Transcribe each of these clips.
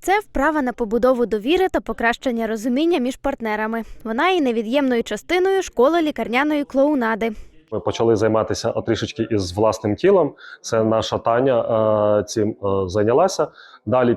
Це вправа на побудову довіри та покращення розуміння між партнерами. Вона є невід'ємною частиною школи лікарняної клоунади. Ми почали займатися трішечки із власним тілом. Це наша Таня цим зайнялася. Далі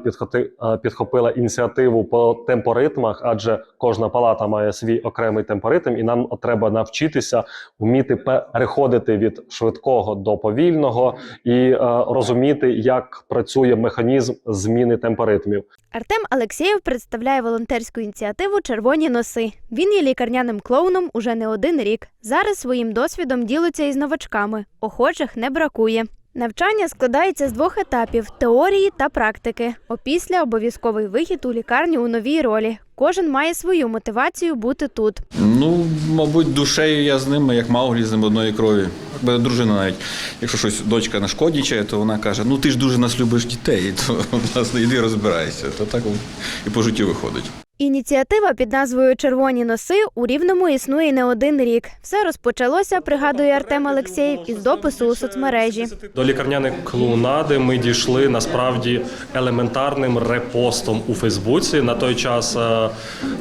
підхопила ініціативу по темпоритмах, адже кожна палата має свій окремий темпоритм, і нам треба навчитися вміти переходити від швидкого до повільного і розуміти, як працює механізм зміни темпоритмів. Артем Алексєєв представляє волонтерську ініціативу Червоні носи. Він є лікарняним клоуном уже не один рік. Зараз своїм досвідом ділиться із новачками. Охочих не бракує. Навчання складається з двох етапів теорії та практики. Опісля обов'язковий вихід у лікарню у новій ролі. Кожен має свою мотивацію бути тут. Ну, мабуть, душею я з ними, як Мауглі з ним одної крові. Дружина навіть, якщо щось дочка нашкодічає, то вона каже: ну ти ж дуже нас любиш дітей, то власне йди розбирайся. То так і по життю виходить. Ініціатива під назвою Червоні носи у рівному існує не один рік. Все розпочалося, пригадує Артем Алексєєв, із допису у соцмережі. До лікарняних клоунади ми дійшли насправді елементарним репостом у Фейсбуці. На той час е,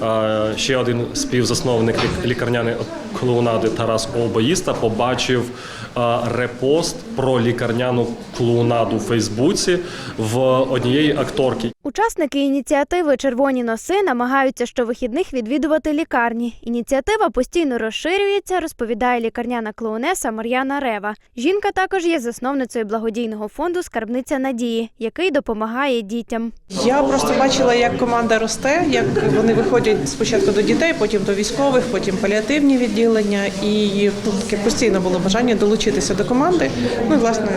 е, ще один співзасновник лік- лікарняної клоунади Тарас Обоїста побачив е, репост про лікарняну клоунаду у Фейсбуці в однієї акторки. Учасники ініціативи Червоні носи намагаються щовихідних відвідувати лікарні. Ініціатива постійно розширюється, розповідає лікарняна клоунеса Мар'яна Рева. Жінка також є засновницею благодійного фонду Скарбниця надії, який допомагає дітям. Я просто бачила, як команда росте, як вони виходять спочатку до дітей, потім до військових, потім паліативні відділення. І таке постійно було бажання долучитися до команди. Ну і власне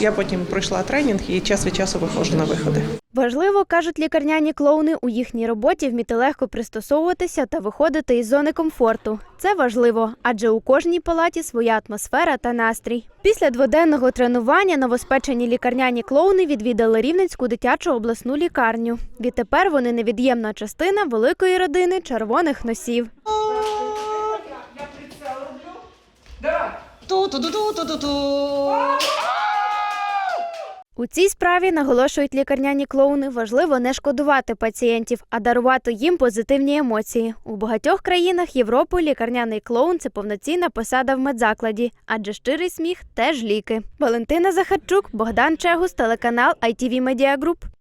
я потім пройшла тренінг і час від часу виходжу на виходи. Важливо, кажуть лікарняні клоуни, у їхній роботі вміти легко пристосовуватися та виходити із зони комфорту. Це важливо, адже у кожній палаті своя атмосфера та настрій. Після дводенного тренування новоспечені лікарняні клоуни відвідали Рівненську дитячу обласну лікарню. Відтепер вони невід'ємна частина великої родини червоних носів. Ту-ту-ту-ту-ту-ту. У цій справі наголошують лікарняні клоуни, важливо не шкодувати пацієнтів, а дарувати їм позитивні емоції. У багатьох країнах Європи лікарняний клоун це повноцінна посада в медзакладі, адже щирий сміх теж ліки. Валентина Захарчук, Богдан Чегус, телеканал ITV Media Group.